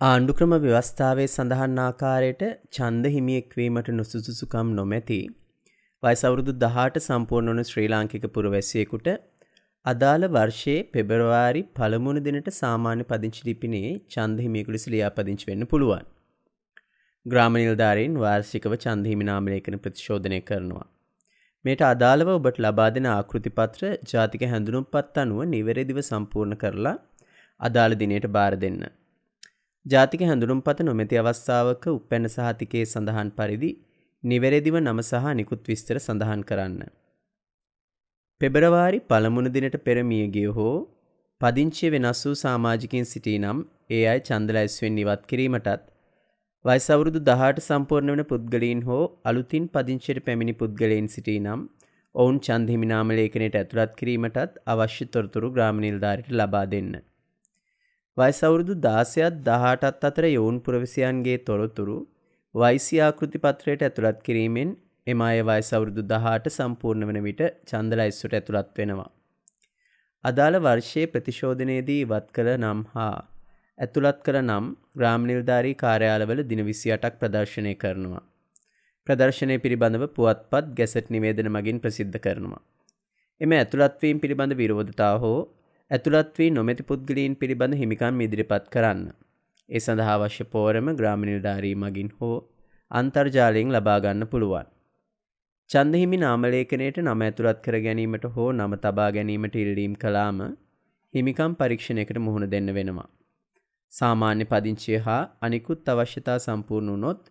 ආණ්ඩුක්‍රම ව්‍යවස්ථාවේ සඳහන් ආකාරයට ඡන්ද හිමියෙක්වීමට නුසුසුසුකම් නොමැති වයස අවුරුදු 18 සම්පූර්ණ වන ශ්‍රී ලාංකික පුරවැසියෙකුට අදාළ වර්ෂයේ පෙබරවාරි පළමුවන දිනට සාමාන්‍ය පදිංචි ලිපිනේ ඡන්ද හිමියෙකු ලෙස ලියාපදිංචි වෙන්න පුළුවන්. ග්‍රාම නිලධාරීන් වාර්ෂිකව ඡන්ද හිමි නාම ලේඛන ප්‍රතිශෝධනය කරනවා. මේට අදාළව ඔබට ලබා දෙන ආකෘති පත්‍ර ජාතික හැඳුනුම්පත් අනුව නිවැරදිව සම්පූර්ණ කරලා අදාළ දිනයට බාර දෙන්න. ජාතික හැඳුනුම්පත නොමැති අවස්ථාවක උපැන්න සහතිකයේ සඳහන් පරිදි නිවැරදිව නම සහ නිකුත් විස්තර සඳහන් කරන්න. පෙබරවාරි පළමුණ දිනට පෙරමිය ගිය හෝ පදිංචිය වෙනස් වූ සාමාජිකින් සිටී නම් ඒ අයි චන්දලයිස්වෙන් ඉවත් කිරීමටත් වයස අවුරුදු 18 සම්පූර්ණ වන පුද්ගලයන් හෝ අලුතින් පදිංචියට පැමිණි පුද්ගලයන් සිටී නම් ඔවුන් ඡන්ද හිමි නාම ලේඛනයට ඇතුළත් කිරීමටත් අවශ්‍ය තොරතුරු ග්‍රාම නිලධාරීට ලබා දෙන්න. වයස අවුරුදු 16ත් 18ත් අතර යොවුන් පුරවැසියන්ගේ තොරතුරු වයිසි ආකෘති පත්‍රයට ඇතුළත් කිරීමෙන් එම අය වයස අවුරුදු 18 සම්පූර්ණ වන විට ඡන්ද ලයිස්තුවට ඇතුළත් වෙනවා. අදාළ වර්ෂයේ ප්‍රතිශෝධනයේදී ඉවත් කළ නම් හා ඇතුළත් කළ නම් ග්‍රාම නිලධාරී කාර්යාලවල දින 28ක් ප්‍රදර්ශනය කරනවා. ප්‍රදර්ශනය පිළිබඳව පුවත්පත් ගැසට් නිවේදන මගින් ප්‍රසිද්ධ කරනවා. එම ඇතුළත්වීම් පිළිබඳ විරෝධතා හෝ ඇතුළත් වී නොමැති පුද්ගලයන් පිළිබඳ හිමිකම් ඉදිරිපත් කරන්න. ඒ සඳහා අවශ්‍ය පෝරම ග්‍රාම නිලධාරී මගින් හෝ අන්තර්ජාලයෙන් ලබා ගන්න පුළුවන්. චන්දහිමි නාමලේඛනයට නම ඇතුළත් කර ගැනීමට හෝ නම තබා ගැනීමට ඉල්ලීම් කළාම හිමිකම් පරීක්ෂණයකට මුහුණ දෙන්න වෙනවා. සාමාන්‍ය පදිංචිය හා අනිකුත් අවශ්‍යතා සම්පූර්ණ වුණොත්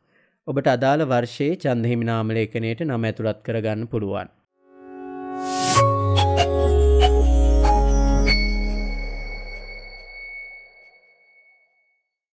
ඔබට අදාළ වර්ෂයේ චන්දහිමි නාම ලේඛනයට නම ඇතුළත් කරගන්න පුළුවන්.